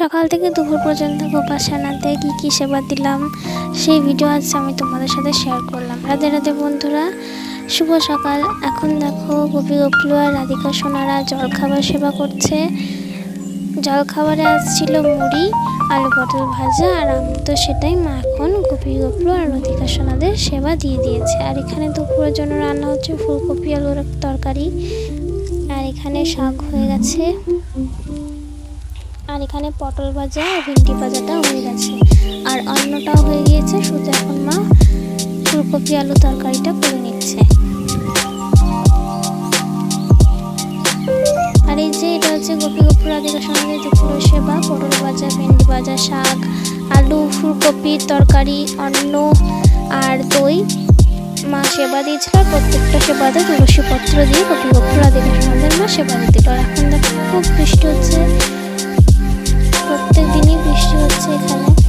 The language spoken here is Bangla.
সকাল থেকে দুপুর পর্যন্ত গোপাসানাতে কী কী সেবা দিলাম, সেই ভিডিও আজ আমি তোমাদের সাথে শেয়ার করলাম। রাধে রাধে বন্ধুরা, শুভ সকাল। এখন দেখো গোপী গোপলু আর রাধিকা সোনারা জলখাবার সেবা করছে। জলখাবারে আজ মুড়ি, আলু পটল ভাজা, আর আমি। তো সেটাই মা এখন গোপী গোপলু আর রাধিকা সোনাদের সেবা দিয়ে দিয়েছে। আর এখানে দুপুরের জন্য রান্না হচ্ছে ফুলকপি আলুর তরকারি। আর এখানে শাক হয়ে গেছে। আর এখানে পটল ভাজা আর ভেন্ডি ভাজাটা হয়ে গেছে। আর অন্যটাও হয়ে গিয়েছে শুধু এখন মা ফুলকপি আলু তরকারিটা করে নিচ্ছে। আর এই যে এটা হচ্ছে গোপী গোপুর আদিকা সঙ্গে দুপুরের সেবা, পটল ভাজা, ভেন্ডি ভাজা, শাক, আলু ফুলকপির তরকারি, অন্ন আর দই মা সেবা দিয়েছিল। প্রত্যেকটা সেবাতে তুলসী পত্র দিয়ে গোপী গোপুর আদিকা সঙ্গে মা সেবা দিতে। এখন দেখো, খুব বৃষ্টি হচ্ছে। প্রত্যেক দিনই বৃষ্টি হচ্ছে এখানে।